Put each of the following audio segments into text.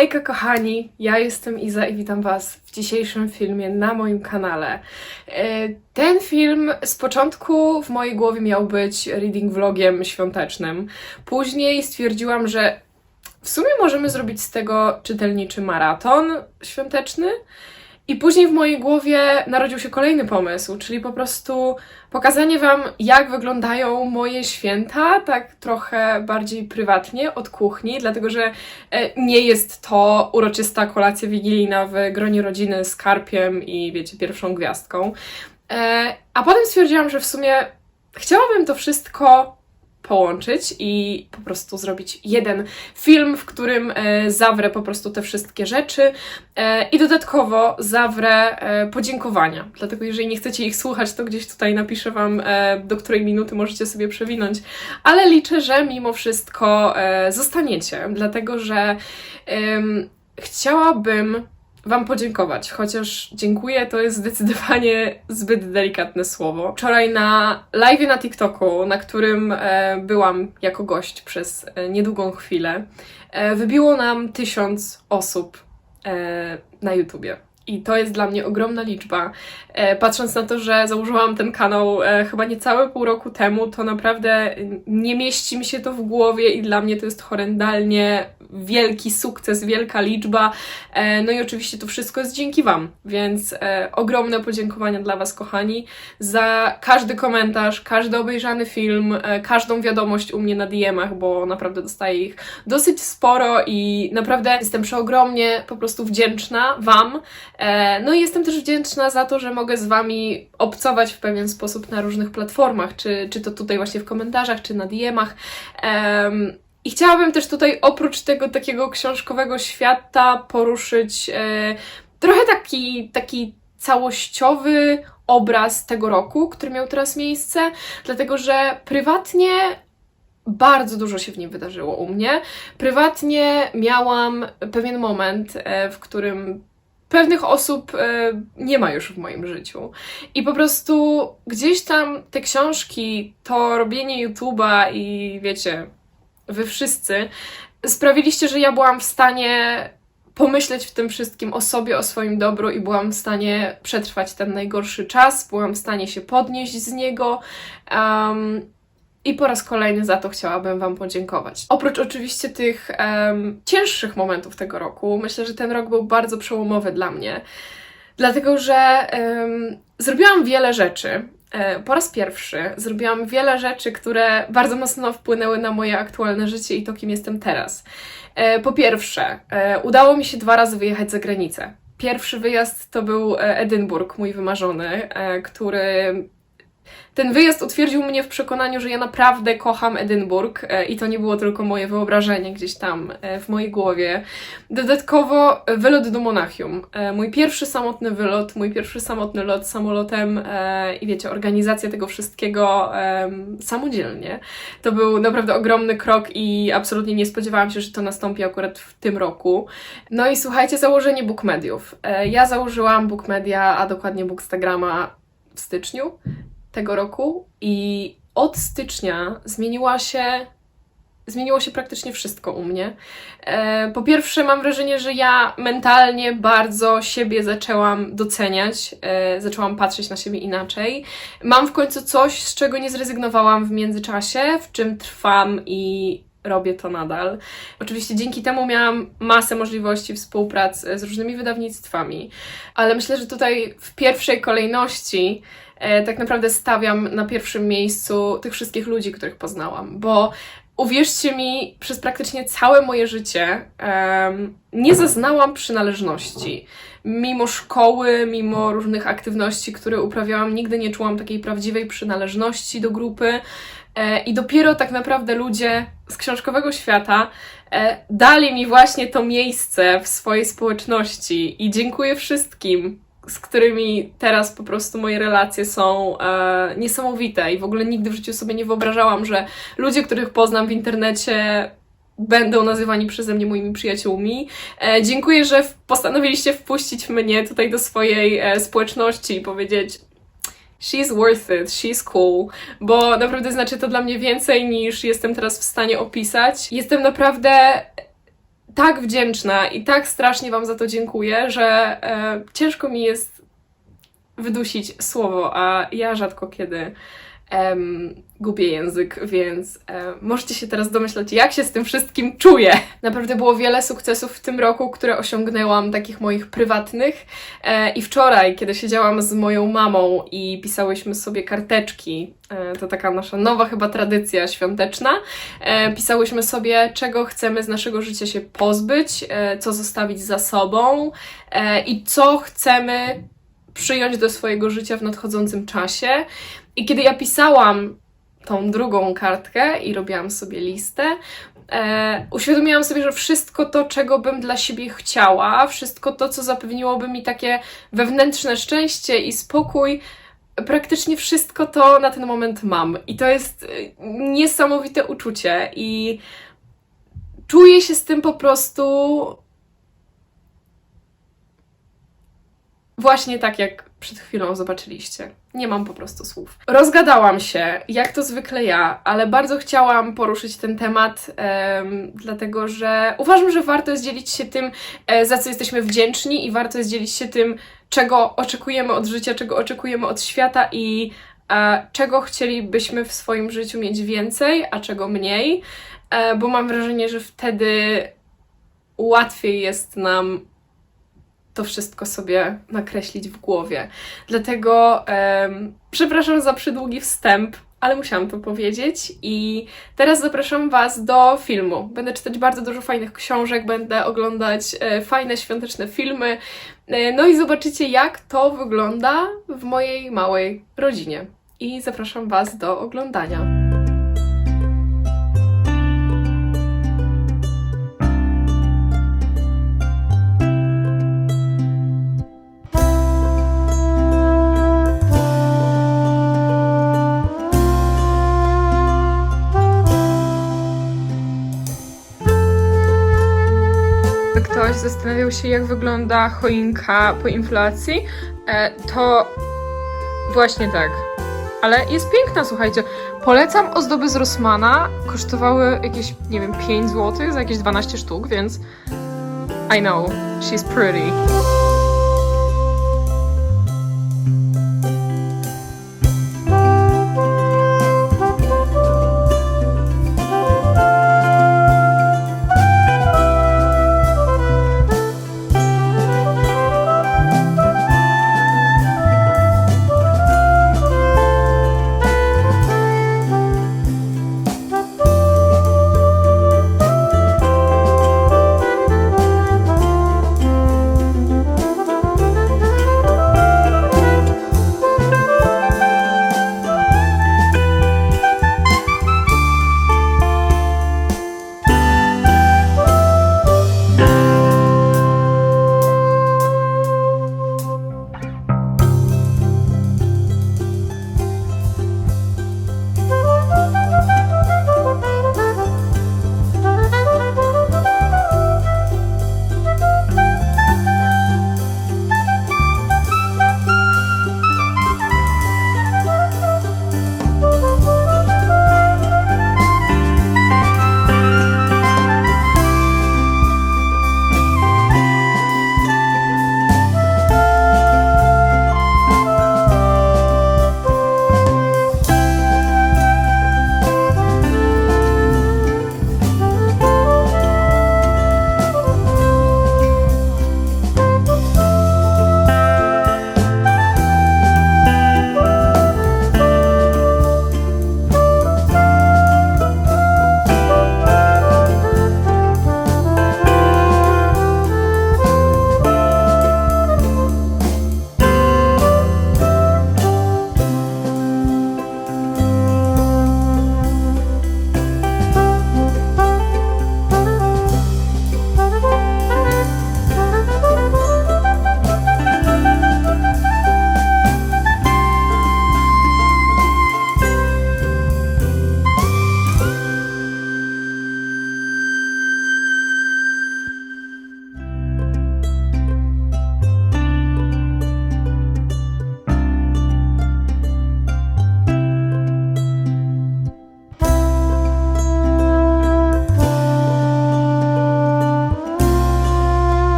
Hejka kochani, ja jestem Iza i witam Was w dzisiejszym filmie na moim kanale. E, Ten film z początku w mojej głowie miał być reading vlogiem świątecznym. Później stwierdziłam, że w sumie możemy zrobić z tego czytelniczy maraton świąteczny. I później w mojej głowie narodził się kolejny pomysł, czyli po prostu pokazanie Wam, jak wyglądają moje święta, tak trochę bardziej prywatnie od kuchni, dlatego że e, nie jest to uroczysta kolacja wigilijna w gronie rodziny z karpiem i wiecie, pierwszą gwiazdką. E, A potem stwierdziłam, że w sumie chciałabym to wszystko połączyć i po prostu zrobić jeden film, w którym e, zawrę po prostu te wszystkie rzeczy e, i dodatkowo zawrę e, podziękowania. Dlatego jeżeli nie chcecie ich słuchać, to gdzieś tutaj napiszę Wam, do której minuty możecie sobie przewinąć, ale liczę, że mimo wszystko zostaniecie, dlatego że chciałabym Wam podziękować, chociaż dziękuję to jest zdecydowanie zbyt delikatne słowo. Wczoraj na live na TikToku, na którym e, byłam jako gość przez e, niedługą chwilę, e, wybiło nam tysiąc osób e, na YouTubie. I to jest dla mnie ogromna liczba. E, patrząc na to, że założyłam ten kanał e, chyba niecałe pół roku temu, to naprawdę nie mieści mi się to w głowie i dla mnie to jest horrendalnie wielki sukces, wielka liczba. E, no i oczywiście to wszystko jest dzięki Wam, więc ogromne podziękowania dla Was, kochani, za każdy komentarz, każdy obejrzany film, każdą wiadomość u mnie na DM-ach, bo naprawdę dostaję ich dosyć sporo i naprawdę jestem przeogromnie po prostu wdzięczna Wam. E, No i jestem też wdzięczna za to, że mogę z Wami obcować w pewien sposób na różnych platformach, czy, czy to tutaj właśnie w komentarzach, czy na DM-ach. I chciałabym też tutaj oprócz tego takiego książkowego świata poruszyć e, trochę taki, taki całościowy obraz tego roku, który miał teraz miejsce, dlatego że prywatnie bardzo dużo się w nim wydarzyło u mnie. Prywatnie miałam pewien moment, e, w którym pewnych osób e, nie ma już w moim życiu. I po prostu gdzieś tam te książki, to robienie YouTube'a i wiecie, wy wszyscy sprawiliście, że ja byłam w stanie pomyśleć w tym wszystkim o sobie, o swoim dobru i byłam w stanie przetrwać ten najgorszy czas, byłam w stanie się podnieść z niego. Um, i po raz kolejny za to chciałabym Wam podziękować. Oprócz oczywiście tych em, cięższych momentów tego roku, myślę, że ten rok był bardzo przełomowy dla mnie, dlatego że em, zrobiłam wiele rzeczy. E, Po raz pierwszy zrobiłam wiele rzeczy, które bardzo mocno wpłynęły na moje aktualne życie i to, kim jestem teraz. E, Po pierwsze, e, udało mi się dwa razy wyjechać za granicę. Pierwszy wyjazd to był Edynburg, mój wymarzony, który ten wyjazd utwierdził mnie w przekonaniu, że ja naprawdę kocham Edynburg e, i to nie było tylko moje wyobrażenie gdzieś tam e, w mojej głowie. Dodatkowo e, wylot do Monachium. Mój pierwszy samotny wylot, mój pierwszy samotny lot samolotem i wiecie, organizacja tego wszystkiego samodzielnie. To był naprawdę ogromny krok i absolutnie nie spodziewałam się, że to nastąpi akurat w tym roku. No i słuchajcie, założenie Bookmediów. Ja założyłam Bookmedia, a dokładnie Bookstagrama w styczniu tego roku i od stycznia zmieniła się zmieniło się praktycznie wszystko u mnie. E, po pierwsze, mam wrażenie, że ja mentalnie bardzo siebie zaczęłam doceniać, e, zaczęłam patrzeć na siebie inaczej. Mam w końcu coś, z czego nie zrezygnowałam w międzyczasie, w czym trwam i robię to nadal. Oczywiście dzięki temu miałam masę możliwości współpracy z różnymi wydawnictwami, ale myślę, że tutaj w pierwszej kolejności tak naprawdę stawiam na pierwszym miejscu tych wszystkich ludzi, których poznałam, bo uwierzcie mi, przez praktycznie całe moje życie em, nie zaznałam przynależności. Mimo szkoły, mimo różnych aktywności, które uprawiałam, nigdy nie czułam takiej prawdziwej przynależności do grupy. E, I dopiero tak naprawdę ludzie z książkowego świata e, dali mi właśnie to miejsce w swojej społeczności. I dziękuję wszystkim, z którymi teraz po prostu moje relacje są e, niesamowite. I w ogóle nigdy w życiu sobie nie wyobrażałam, że ludzie, których poznam w internecie, będą nazywani przeze mnie moimi przyjaciółmi. E, dziękuję, że postanowiliście wpuścić mnie tutaj do swojej e, społeczności i powiedzieć. She's worth it, she's cool, bo naprawdę znaczy to dla mnie więcej niż jestem teraz w stanie opisać. Jestem naprawdę tak wdzięczna i tak strasznie Wam za to dziękuję, że e, ciężko mi jest wydusić słowo, a ja rzadko kiedy em, gubię język, więc e, możecie się teraz domyślać, jak się z tym wszystkim czuję. Naprawdę było wiele sukcesów w tym roku, które osiągnęłam, takich moich prywatnych. E, I wczoraj, kiedy siedziałam z moją mamą i pisałyśmy sobie karteczki, e, to taka nasza nowa chyba tradycja świąteczna, e, pisałyśmy sobie, czego chcemy z naszego życia się pozbyć, e, co zostawić za sobą e, i co chcemy przyjąć do swojego życia w nadchodzącym czasie. I kiedy ja pisałam tą drugą kartkę i robiłam sobie listę, e, uświadomiłam sobie, że wszystko to, czego bym dla siebie chciała, wszystko to, co zapewniłoby mi takie wewnętrzne szczęście i spokój, praktycznie wszystko to na ten moment mam. I to jest e, niesamowite uczucie i czuję się z tym po prostu Właśnie tak jak przed chwilą zobaczyliście. Nie mam po prostu słów. Rozgadałam się, jak to zwykle ja, ale bardzo chciałam poruszyć ten temat, em, dlatego że uważam, że warto jest dzielić się tym, e, za co jesteśmy wdzięczni, i warto jest dzielić się tym, czego oczekujemy od życia, czego oczekujemy od świata i e, czego chcielibyśmy w swoim życiu mieć więcej, a czego mniej, e, bo mam wrażenie, że wtedy łatwiej jest nam to wszystko sobie nakreślić w głowie. Dlatego em, przepraszam za przydługi wstęp, ale musiałam to powiedzieć. I teraz zapraszam Was do filmu. Będę czytać bardzo dużo fajnych książek, będę oglądać e, fajne świąteczne filmy. E, no i zobaczycie, jak to wygląda w mojej małej rodzinie. I zapraszam Was do oglądania. Zastanawiał się, jak wygląda choinka po inflacji, e, to właśnie tak. Ale jest piękna, słuchajcie. Polecam ozdoby z Rossmana. Kosztowały jakieś, nie wiem, 5 zł za jakieś 12 sztuk, więc I know, she's pretty.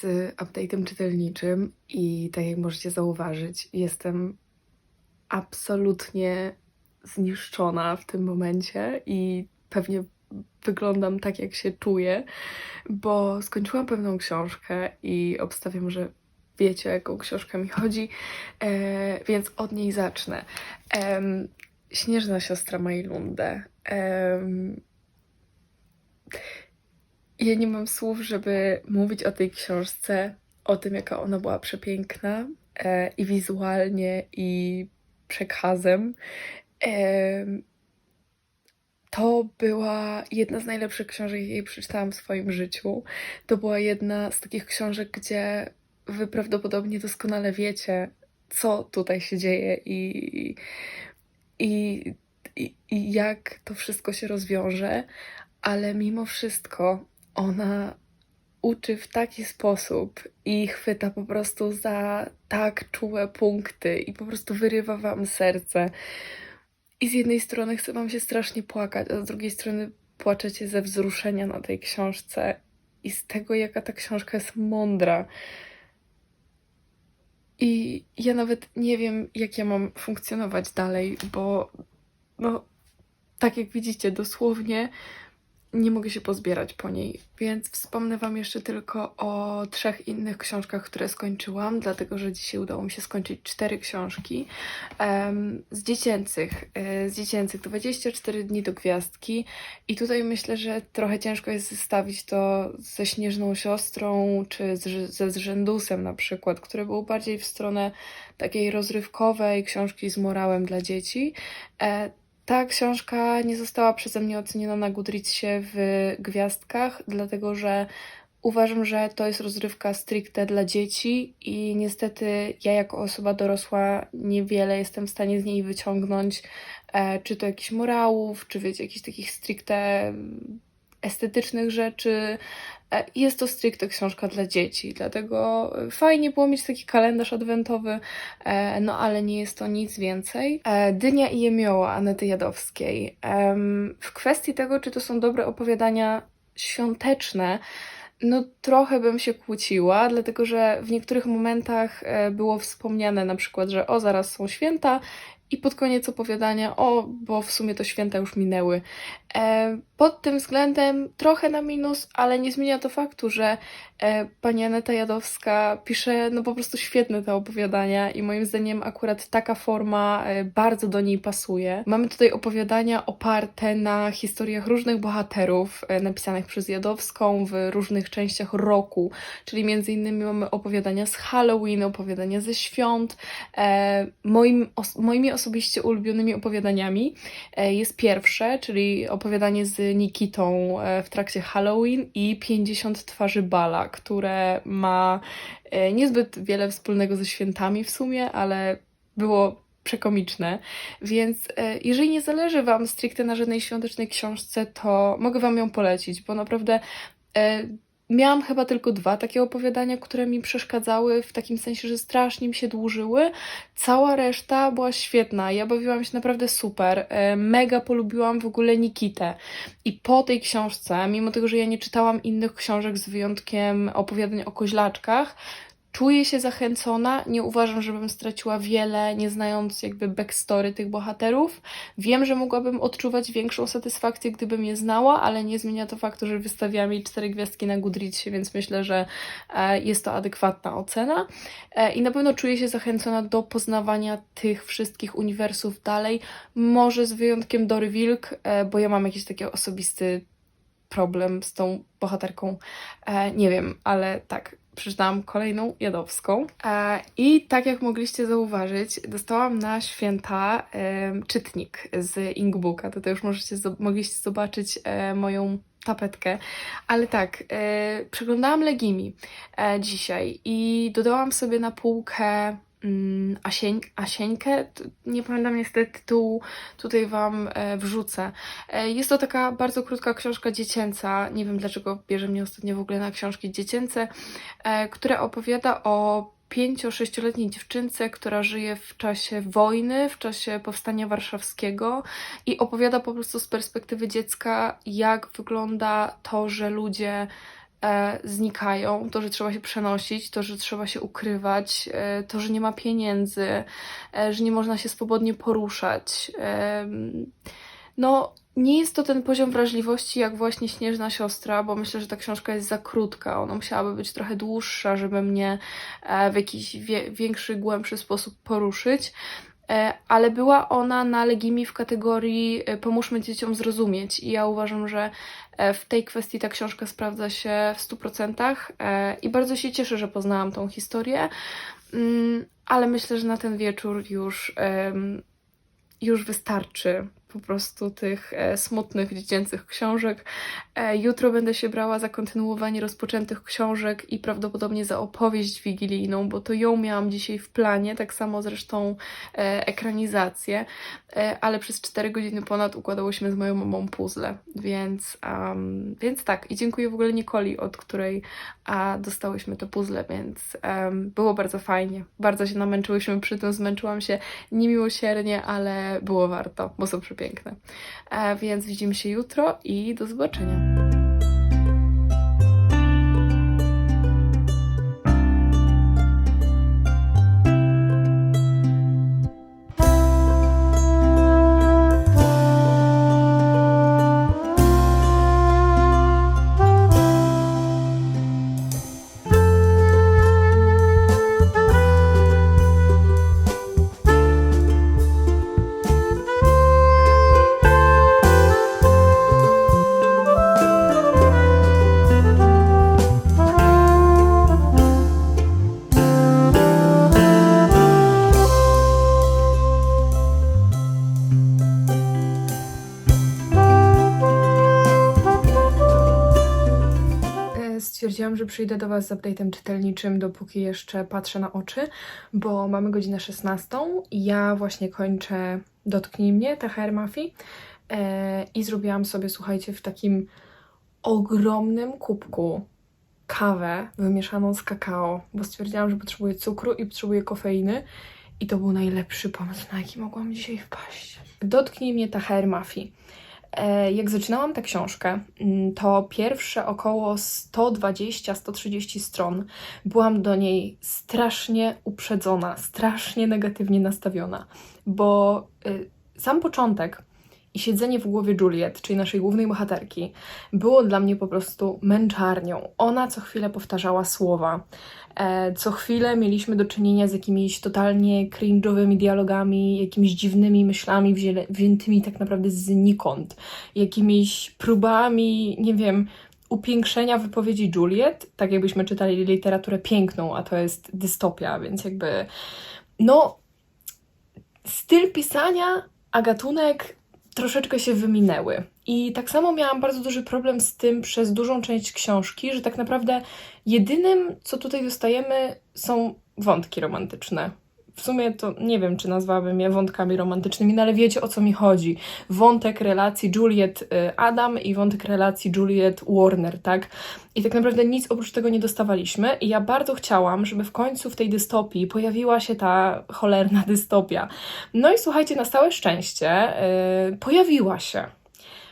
Z update'em czytelniczym i tak jak możecie zauważyć, jestem absolutnie zniszczona w tym momencie i pewnie wyglądam tak, jak się czuję, bo skończyłam pewną książkę i obstawiam, że wiecie, o jaką książkę mi chodzi, e, więc od niej zacznę. Em, Śnieżna siostra Majlunde. Em, ja nie mam słów, żeby mówić o tej książce, o tym, jaka ona była przepiękna e, i wizualnie, i przekazem. Em, to była jedna z najlepszych książek, jakie przeczytałam w swoim życiu. To była jedna z takich książek, gdzie wy prawdopodobnie doskonale wiecie, co tutaj się dzieje i, i, i, i jak to wszystko się rozwiąże, ale mimo wszystko ona uczy w taki sposób i chwyta po prostu za tak czułe punkty i po prostu wyrywa wam serce. I z jednej strony chce wam się strasznie płakać, a z drugiej strony płaczecie ze wzruszenia na tej książce i z tego, jaka ta książka jest mądra. I ja nawet nie wiem, jak ja mam funkcjonować dalej, bo no, tak jak widzicie, dosłownie nie mogę się pozbierać po niej, więc wspomnę Wam jeszcze tylko o trzech innych książkach, które skończyłam, dlatego że dzisiaj udało mi się skończyć cztery książki. Um, z dziecięcych, e, z dziecięcych 24 dni do gwiazdki i tutaj myślę, że trochę ciężko jest zestawić to ze Śnieżną Siostrą, czy z, ze Zrzędusem na przykład, który był bardziej w stronę takiej rozrywkowej, książki z morałem dla dzieci. E, ta książka nie została przeze mnie oceniona na Goodreadsie w gwiazdkach, dlatego że uważam, że to jest rozrywka stricte dla dzieci i niestety ja jako osoba dorosła niewiele jestem w stanie z niej wyciągnąć, e, czy to jakichś morałów, czy wiecie, jakichś takich stricte estetycznych rzeczy. E, Jest to stricte książka dla dzieci, dlatego fajnie było mieć taki kalendarz adwentowy, e, no ale nie jest to nic więcej. E, Dynia i Jemioła Anety Jadowskiej. W kwestii tego, czy to są dobre opowiadania świąteczne, no trochę bym się kłóciła, dlatego że w niektórych momentach było wspomniane na przykład, że o, zaraz są święta i pod koniec opowiadania, o, bo w sumie to święta już minęły. E, pod tym względem trochę na minus, ale nie zmienia to faktu, że e, pani Aneta Jadowska pisze no po prostu świetne te opowiadania i moim zdaniem akurat taka forma e, bardzo do niej pasuje. Mamy tutaj opowiadania oparte na historiach różnych bohaterów napisanych przez Jadowską w różnych częściach roku, czyli między innymi mamy opowiadania z Halloween, opowiadania ze świąt. Moim, os moimi osobiście ulubionymi opowiadaniami jest pierwsze, czyli opowiadanie z Nikitą e, w trakcie Halloween i 50 twarzy bala, które ma e, niezbyt wiele wspólnego ze świętami w sumie, ale było przekomiczne, więc e, jeżeli nie zależy Wam stricte na żadnej świątecznej książce, to mogę Wam ją polecić, bo naprawdę miałam chyba tylko dwa takie opowiadania, które mi przeszkadzały w takim sensie, że strasznie mi się dłużyły. Cała reszta była świetna. Ja bawiłam się naprawdę super. E, Mega polubiłam w ogóle Nikitę. I po tej książce, mimo tego, że ja nie czytałam innych książek z wyjątkiem opowiadań o koźlaczkach, czuję się zachęcona. Nie uważam, żebym straciła wiele, nie znając jakby backstory tych bohaterów. Wiem, że mogłabym odczuwać większą satysfakcję, gdybym je znała, ale nie zmienia to faktu, że wystawiam jej cztery gwiazdki na Goodreadsie, więc myślę, że e, jest to adekwatna ocena. E, I na pewno czuję się zachęcona do poznawania tych wszystkich uniwersów dalej. Może z wyjątkiem Dory Wilk, e, bo ja mam jakiś taki osobisty problem z tą bohaterką. Nie wiem, ale tak, przeczytałam kolejną Jadowską. E, I tak jak mogliście zauważyć, dostałam na święta czytnik z Inkbooka. Tutaj już możecie, mogliście zobaczyć e, moją tapetkę. Ale tak, e, przeglądałam Legimi dzisiaj i dodałam sobie na półkę Asień, Asieńkę. Nie pamiętam niestety tytułu, tutaj Wam e, wrzucę. E, Jest to taka bardzo krótka książka dziecięca. Nie wiem dlaczego bierze mnie ostatnio w ogóle na książki dziecięce, e, która opowiada o pięcio-sześcioletniej dziewczynce, która żyje w czasie wojny, w czasie powstania warszawskiego i opowiada po prostu z perspektywy dziecka, jak wygląda to, że ludzie e, znikają, to, że trzeba się przenosić, to, że trzeba się ukrywać, e, to, że nie ma pieniędzy, e, że nie można się swobodnie poruszać. E, no, nie jest to ten poziom wrażliwości jak właśnie Śnieżna Siostra, bo myślę, że ta książka jest za krótka. Ona musiałaby być trochę dłuższa, żeby mnie e, w jakiś wie, większy, głębszy sposób poruszyć. E, Ale była ona na Legimi w kategorii e, Pomóżmy dzieciom zrozumieć. I ja uważam, że e, w tej kwestii ta książka sprawdza się w 100%. e, I bardzo się cieszę, że poznałam tą historię. Mm, Ale myślę, że na ten wieczór już, już wystarczy po prostu tych e, smutnych dziecięcych książek. E, jutro będę się brała za kontynuowanie rozpoczętych książek i prawdopodobnie za opowieść wigilijną, bo to ją miałam dzisiaj w planie, tak samo zresztą e, ekranizację, ale przez 4 godziny ponad układałyśmy z moją mamą puzzle, więc, um, więc tak. I dziękuję w ogóle Nikoli, od której a, dostałyśmy te puzzle, więc em, było bardzo fajnie. Bardzo się namęczyłyśmy przy tym, zmęczyłam się niemiłosiernie, ale było warto, bo są przepiękne. E, więc widzimy się jutro i do zobaczenia. Stwierdziłam, że przyjdę do Was z update'em czytelniczym, dopóki jeszcze patrzę na oczy, bo mamy godzinę 16 i ja właśnie kończę Dotknij mnie, THR Mafii e, i zrobiłam sobie, słuchajcie, w takim ogromnym kubku kawę wymieszaną z kakao, bo stwierdziłam, że potrzebuję cukru i potrzebuję kofeiny i to był najlepszy pomysł, na jaki mogłam dzisiaj wpaść. Dotknij mnie THR Mafii. E, Jak zaczynałam tę książkę, mm, to pierwsze około 120-130 stron byłam do niej strasznie uprzedzona, strasznie negatywnie nastawiona, bo y, sam początek i siedzenie w głowie Juliet, czyli naszej głównej bohaterki, było dla mnie po prostu męczarnią. Ona co chwilę powtarzała słowa. E, co chwilę mieliśmy do czynienia z jakimiś totalnie cringe'owymi dialogami, jakimiś dziwnymi myślami wziętymi tak naprawdę znikąd, jakimiś próbami, nie wiem, upiększenia wypowiedzi Juliet, tak jakbyśmy czytali literaturę piękną, a to jest dystopia, więc jakby no styl pisania, a gatunek troszeczkę się wyminęły. I tak samo miałam bardzo duży problem z tym przez dużą część książki, że tak naprawdę jedynym, co tutaj dostajemy, są wątki romantyczne. W sumie to nie wiem, czy nazwałabym je wątkami romantycznymi, no ale wiecie o co mi chodzi. Wątek relacji Juliet-Adam i wątek relacji Juliet-Warner, tak? I tak naprawdę nic oprócz tego nie dostawaliśmy. I ja bardzo chciałam, żeby w końcu w tej dystopii pojawiła się ta cholerna dystopia. No i słuchajcie, na całe szczęście yy, pojawiła się.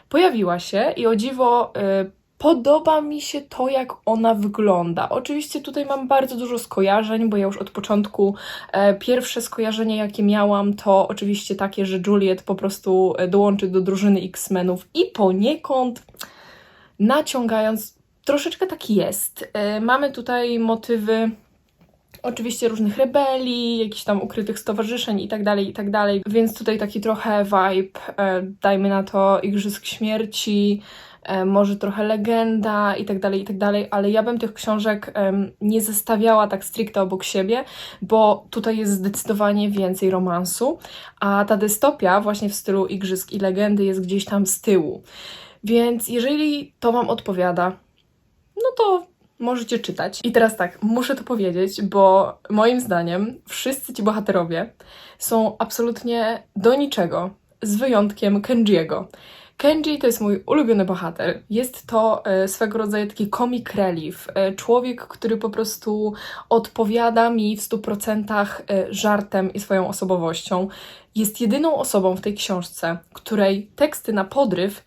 Pojawiła się i o dziwo yy, podoba mi się to, jak ona wygląda. Oczywiście tutaj mam bardzo dużo skojarzeń, bo ja już od początku e, pierwsze skojarzenie, jakie miałam, to oczywiście takie, że Juliet po prostu e, dołączy do drużyny X-Menów i poniekąd naciągając, troszeczkę tak jest. E, mamy tutaj motywy oczywiście różnych rebelii, jakichś tam ukrytych stowarzyszeń i tak dalej, i tak. Więc tutaj taki trochę vibe, e, dajmy na to, Igrzysk Śmierci, może trochę legenda i tak dalej, i tak dalej, ale ja bym tych książek nie zestawiała tak stricte obok siebie, bo tutaj jest zdecydowanie więcej romansu, a ta dystopia właśnie w stylu Igrzysk i Legendy jest gdzieś tam z tyłu. Więc jeżeli to Wam odpowiada, no to możecie czytać. I teraz tak, muszę to powiedzieć, bo moim zdaniem wszyscy ci bohaterowie są absolutnie do niczego, z wyjątkiem Kenjiego. Kenji to jest mój ulubiony bohater. Jest to e, swego rodzaju taki comic relief. E, człowiek, który po prostu odpowiada mi w 100% e, żartem i swoją osobowością. Jest jedyną osobą w tej książce, której teksty na podryw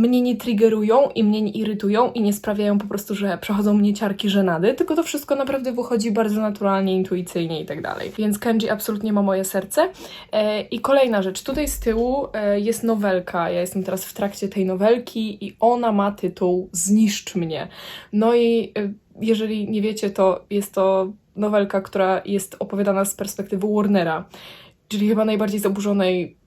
mnie nie triggerują i mnie nie irytują i nie sprawiają po prostu, że przechodzą mnie ciarki żenady, tylko to wszystko naprawdę wychodzi bardzo naturalnie, intuicyjnie i tak dalej. Więc Kenji absolutnie ma moje serce. E, I kolejna rzecz, tutaj z tyłu e, jest nowelka, ja jestem teraz w trakcie tej nowelki i ona ma tytuł Zniszcz mnie. No i e, jeżeli nie wiecie, to jest to nowelka, która jest opowiadana z perspektywy Warnera, czyli chyba najbardziej zaburzonej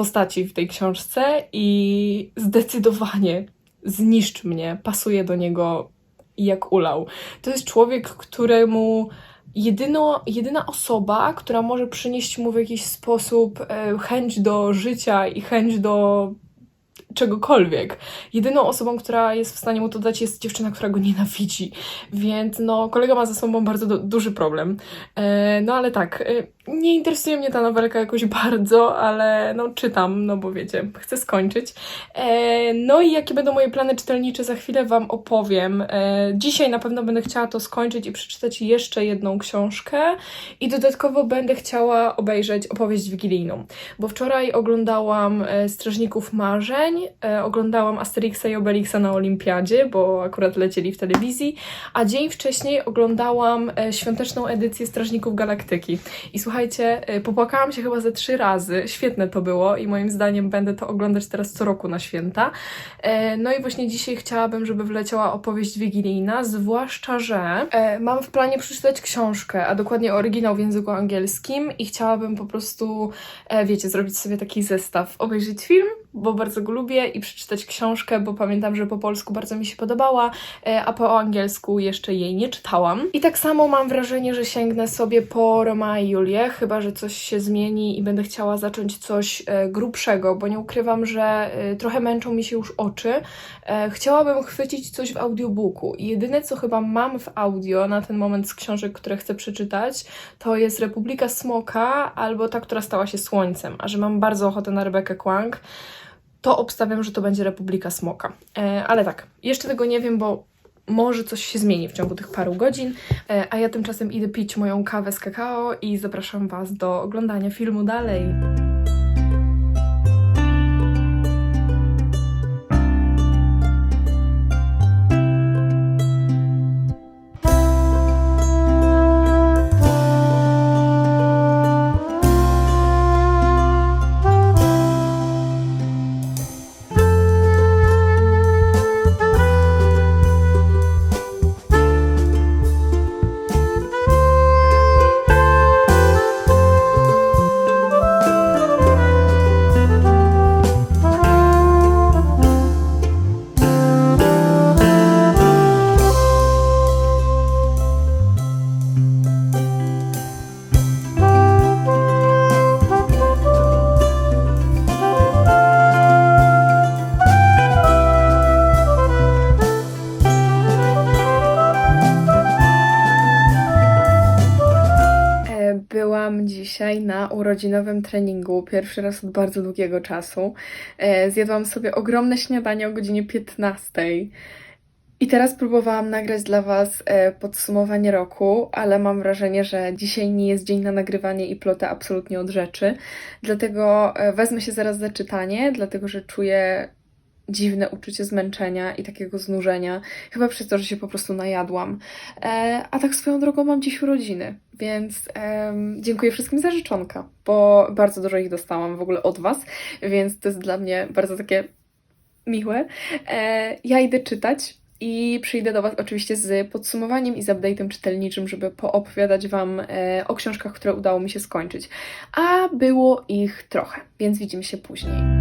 postaci w tej książce i zdecydowanie zniszcz mnie, pasuje do niego jak ulał. To jest człowiek, któremu jedyno, jedyna osoba, która może przynieść mu w jakiś sposób e, chęć do życia i chęć do czegokolwiek. Jedyną osobą, która jest w stanie mu to dać, jest dziewczyna, która go nienawidzi. Więc no, kolega ma ze sobą bardzo du- duży problem. E, no ale tak, e, nie interesuje mnie ta nowelka jakoś bardzo, ale no czytam, no bo wiecie, chcę skończyć. E, no i jakie będą moje plany czytelnicze, za chwilę Wam opowiem. E, dzisiaj na pewno będę chciała to skończyć i przeczytać jeszcze jedną książkę i dodatkowo będę chciała obejrzeć opowieść wigilijną, bo wczoraj oglądałam e, Strażników Marzeń, e, oglądałam Asterixa i Obelixa na Olimpiadzie, bo akurat lecieli w telewizji, a dzień wcześniej oglądałam e, świąteczną edycję Strażników Galaktyki. I słuchajcie, e, popłakałam się chyba ze trzy razy. Świetne to było i moim zdaniem będę to oglądać teraz co roku na święta. E, No i właśnie dzisiaj chciałabym, żeby wleciała opowieść wigilijna, zwłaszcza, że e, mam w planie przeczytać książkę, a dokładnie oryginał w języku angielskim i chciałabym po prostu, e, wiecie, zrobić sobie taki zestaw, obejrzeć film, bo bardzo go lubię i przeczytać książkę, bo pamiętam, że po polsku bardzo mi się podobała, a po angielsku jeszcze jej nie czytałam. I tak samo mam wrażenie, że sięgnę sobie po Roma i Julię, chyba że coś się zmieni i będę chciała zacząć coś e, grubszego, bo nie ukrywam, że e, trochę męczą mi się już oczy. E, Chciałabym chwycić coś w audiobooku jedyne co chyba mam w audio na ten moment z książek, które chcę przeczytać, to jest Republika Smoka albo ta, która stała się słońcem, a że mam bardzo ochotę na Rebekę Kwang, to obstawiam, że to będzie Republika Smoka. E, ale tak, jeszcze tego nie wiem, bo może coś się zmieni w ciągu tych paru godzin, e, a ja tymczasem idę pić moją kawę z kakao i zapraszam Was do oglądania filmu dalej. Byłam dzisiaj na urodzinowym treningu, pierwszy raz od bardzo długiego czasu. E, Zjadłam sobie ogromne śniadanie o godzinie 15. I teraz próbowałam nagrać dla Was e, podsumowanie roku, ale mam wrażenie, że dzisiaj nie jest dzień na nagrywanie i plotę absolutnie od rzeczy. Dlatego e, wezmę się zaraz za czytanie, dlatego że czuję dziwne uczucie zmęczenia i takiego znużenia. Chyba przez to, że się po prostu najadłam. E, a tak swoją drogą mam dziś urodziny, więc em, dziękuję wszystkim za życzonka, bo bardzo dużo ich dostałam w ogóle od Was, więc to jest dla mnie bardzo takie miłe. E, ja idę czytać i przyjdę do Was oczywiście z podsumowaniem i z update'em czytelniczym, żeby poopowiadać Wam e, o książkach, które udało mi się skończyć. A było ich trochę, więc widzimy się później.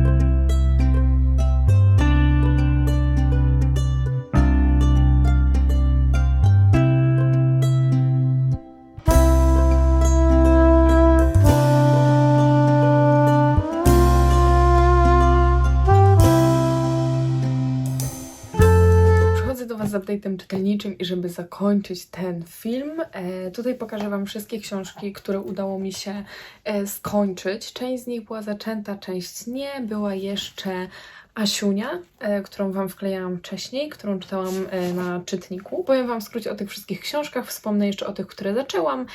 Update'em czytelniczym i żeby zakończyć ten film, e, tutaj pokażę Wam wszystkie książki, które udało mi się e, skończyć. Część z nich była zaczęta, część nie. Była jeszcze Asiunia, e, którą Wam wklejałam wcześniej, którą czytałam na czytniku. Powiem Wam w skrócie o tych wszystkich książkach, wspomnę jeszcze o tych, które zaczęłam.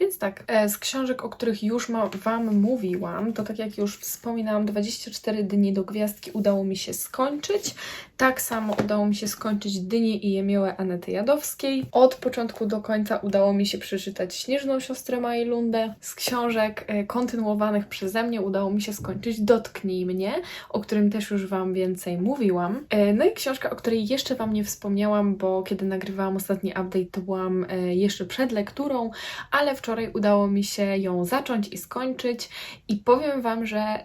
Więc tak, z książek, o których już Wam mówiłam, to tak jak już wspominałam, 24 dni do gwiazdki udało mi się skończyć. Tak samo udało mi się skończyć Dynię i Jemiołę Anety Jadowskiej. Od początku do końca udało mi się przeczytać Śnieżną siostrę Majlundę. Z książek e, kontynuowanych przeze mnie udało mi się skończyć Dotknij mnie, o którym też już Wam więcej mówiłam. E, No i książka, o której jeszcze Wam nie wspomniałam, bo kiedy nagrywałam ostatni update, to byłam e, jeszcze przed lekturą, ale wczoraj udało mi się ją zacząć i skończyć. I powiem Wam, że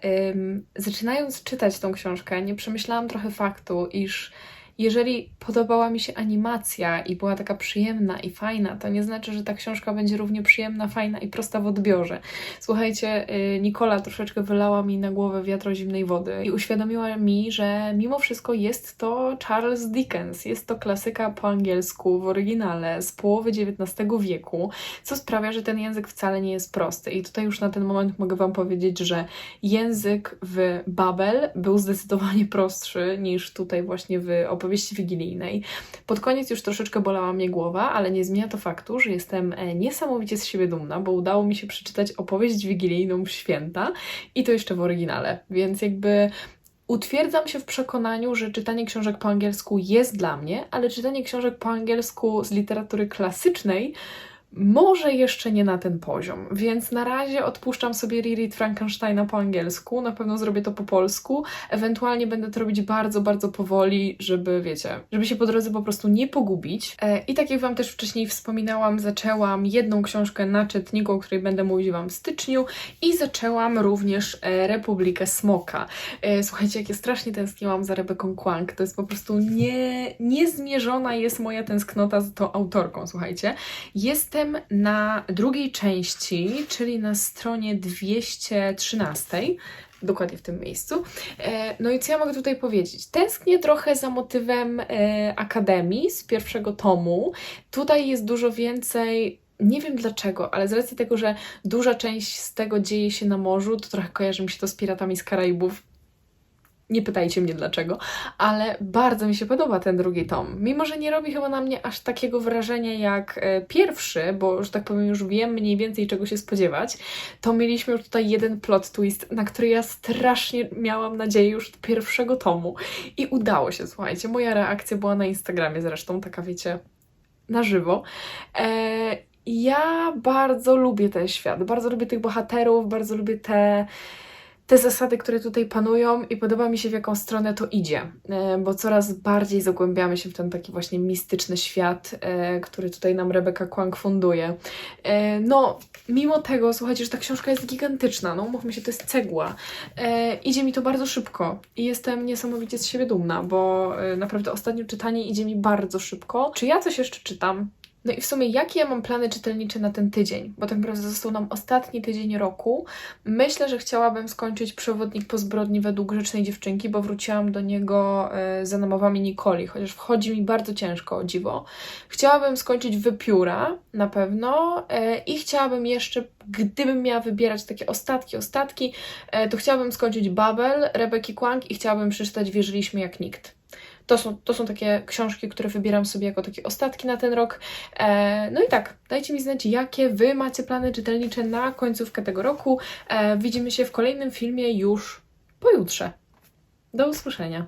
zaczynając czytać tą książkę, nie przemyślałam trochę faktu, iż jeżeli podobała mi się animacja i była taka przyjemna i fajna, to nie znaczy, że ta książka będzie równie przyjemna, fajna i prosta w odbiorze. Słuchajcie, y, Nikola troszeczkę wylała mi na głowę wiatro zimnej wody i uświadomiła mi, że mimo wszystko jest to Charles Dickens. Jest to klasyka po angielsku w oryginale z połowy XIX wieku, co sprawia, że ten język wcale nie jest prosty. I tutaj już na ten moment mogę Wam powiedzieć, że język w Babel był zdecydowanie prostszy niż tutaj właśnie w opowieści wigilijnej. Pod koniec już troszeczkę bolała mnie głowa, ale nie zmienia to faktu, że jestem e, niesamowicie z siebie dumna, bo udało mi się przeczytać opowieść wigilijną święta i to jeszcze w oryginale. Więc jakby utwierdzam się w przekonaniu, że czytanie książek po angielsku jest dla mnie, ale czytanie książek po angielsku z literatury klasycznej może jeszcze nie na ten poziom, więc na razie odpuszczam sobie reread Frankensteina po angielsku, na pewno zrobię to po polsku, ewentualnie będę to robić bardzo, bardzo powoli, żeby, wiecie, żeby się po drodze po prostu nie pogubić. E, I tak jak Wam też wcześniej wspominałam, zaczęłam jedną książkę na czytniku, o której będę mówić Wam w styczniu i zaczęłam również e, Republikę Smoka. E, Słuchajcie, jak ja strasznie tęskniłam za Rebeką Kwank, to jest po prostu nie, niezmierzona jest moja tęsknota za tą autorką, słuchajcie. Na drugiej części, czyli na stronie 213, dokładnie w tym miejscu. E, No i co ja mogę tutaj powiedzieć? Tęsknię trochę za motywem e, Akademii z pierwszego tomu. Tutaj jest dużo więcej. Nie wiem dlaczego, ale z racji tego, że duża część z tego dzieje się na morzu, to trochę kojarzy mi się to z Piratami z Karaibów. Nie pytajcie mnie dlaczego, ale bardzo mi się podoba ten drugi tom. Mimo, że nie robi chyba na mnie aż takiego wrażenia jak e, pierwszy, bo, że tak powiem, już wiem mniej więcej czego się spodziewać, to mieliśmy już tutaj jeden plot twist, na który ja strasznie miałam nadzieję już od pierwszego tomu. I udało się, słuchajcie. Moja reakcja była na Instagramie zresztą, taka wiecie, na żywo. E, ja bardzo lubię ten świat, bardzo lubię tych bohaterów, bardzo lubię te te zasady, które tutaj panują i podoba mi się w jaką stronę to idzie, e, bo coraz bardziej zagłębiamy się w ten taki właśnie mistyczny świat, e, który tutaj nam Rebecca Kwang funduje. E, No, mimo tego, słuchajcie, że ta książka jest gigantyczna, no mówmy się, to jest cegła. Idzie mi to bardzo szybko i jestem niesamowicie z siebie dumna, bo naprawdę ostatnie czytanie idzie mi bardzo szybko. Czy ja coś jeszcze czytam? No i w sumie, jakie ja mam plany czytelnicze na ten tydzień? Bo tak naprawdę został nam ostatni tydzień roku. Myślę, że chciałabym skończyć przewodnik po zbrodni według grzecznej dziewczynki, bo wróciłam do niego e, za namowami Nikoli, chociaż wchodzi mi bardzo ciężko, o dziwo. Chciałabym skończyć Wypióra na pewno e, i chciałabym jeszcze, gdybym miała wybierać takie ostatki, ostatki, e, to chciałabym skończyć Babel, Rebeki Kwang i chciałabym przeczytać Wierzyliśmy jak nikt. To są, to są takie książki, które wybieram sobie jako takie ostatki na ten rok. E, no i tak, dajcie mi znać, jakie Wy macie plany czytelnicze na końcówkę tego roku. E, widzimy się w kolejnym filmie już pojutrze. Do usłyszenia.